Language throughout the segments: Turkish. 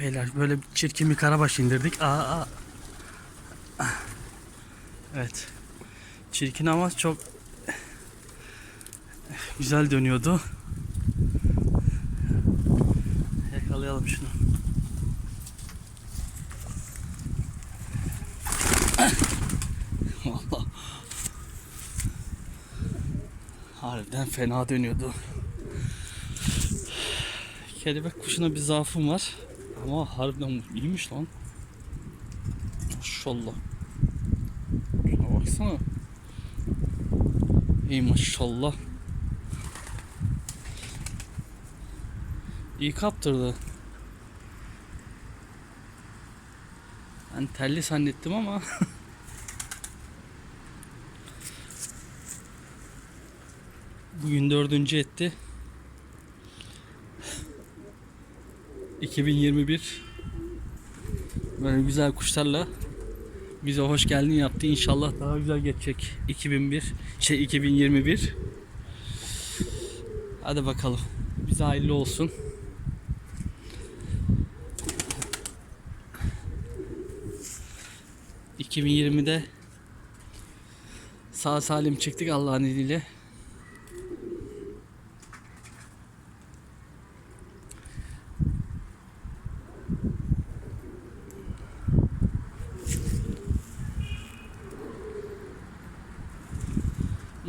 Beyler böyle çirkin bir karabaş indirdik. Aa, aa. Evet. Çirkin ama çok güzel dönüyordu. Yakalayalım şunu. Vallahi. Harbiden fena dönüyordu. Kelebek kuşuna bir zaafım var. Ama harbiden iyiymiş lan. Maşallah. Şuna baksana. İyi maşallah. İyi kaptırdı. Ben telli zannettim ama Bugün dördüncü etti. 2021 böyle güzel kuşlarla bize hoş geldin yaptı. İnşallah daha güzel geçecek 2001 şey 2021. Hadi bakalım. Bize hayırlı olsun. ...2020'de... ...sağ salim çıktık Allah'ın izniyle.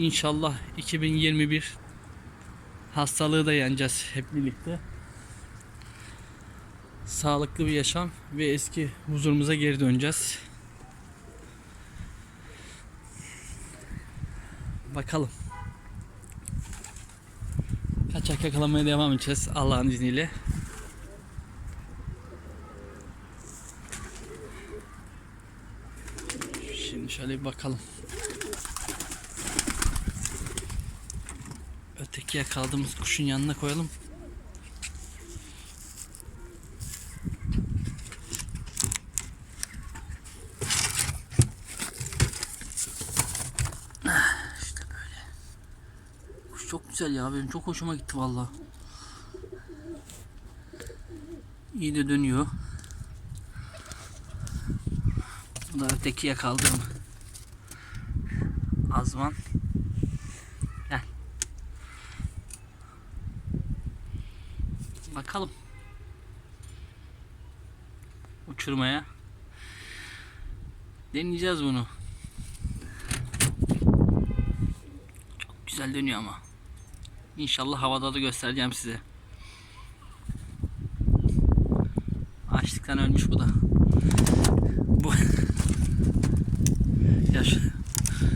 İnşallah 2021 hastalığı da yeneceğiz hep birlikte. Sağlıklı bir yaşam ve eski huzurumuza geri döneceğiz. Bakalım. Kaçak yakalamaya devam edeceğiz Allah'ın izniyle. Şimdi şöyle bir bakalım. Öteki yakaladığımız kuşun yanına koyalım. Ah, İşte böyle. Kuş çok güzel ya. Benim çok hoşuma gitti valla. İyi de dönüyor. Bu da öteki yakaladığım azman. Bakalım. Uçurmaya. Deneyeceğiz bunu. Çok güzel dönüyor ama. İnşallah havada da göstereceğim size. Açlıktan ölmüş bu da. Bu. ya şu...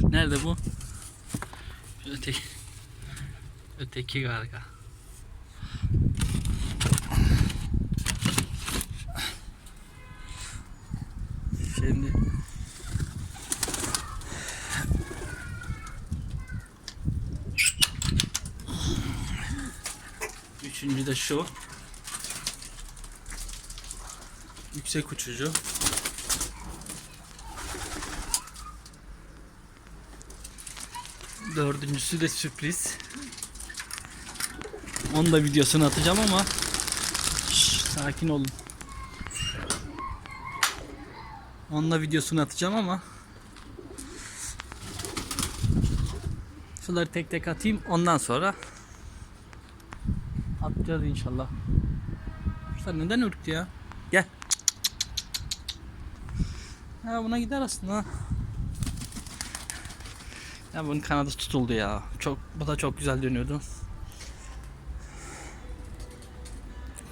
Nerede bu? Öteki. Öteki galiba. Şimdi Üçüncü de şu. Yüksek uçucu. Dördüncüsü de sürpriz. Onun da videosunu atacağım ama Şş, sakin olun. Onun da videosunu atacağım ama Şunları tek tek atayım ondan sonra atacağız inşallah. Kuşlar neden ürktü ya? Gel. Ha buna gider aslında. Ya bunun kanadı tutuldu ya. Çok bu da çok güzel dönüyordu.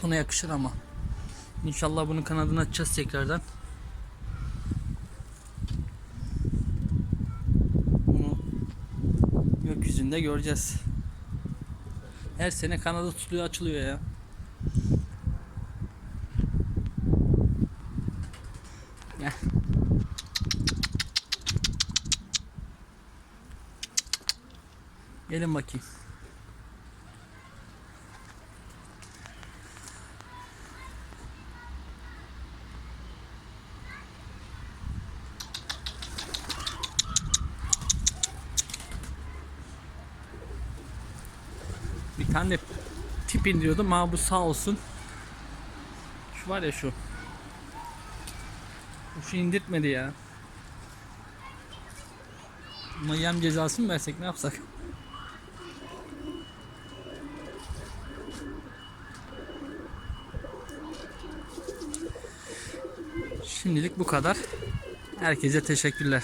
Buna yakışır ama. İnşallah bunun kanadını açacağız tekrardan. Bunu gökyüzünde göreceğiz. Her sene kanadı tutuluyor açılıyor ya. Gel. Gelin bakayım. Tane tip indiriyordum ama bu sağ olsun Şu var ya şu. Bu şu indirtmedi ya. Buna yem cezası mı versek ne yapsak? Şimdilik bu kadar. Herkese teşekkürler.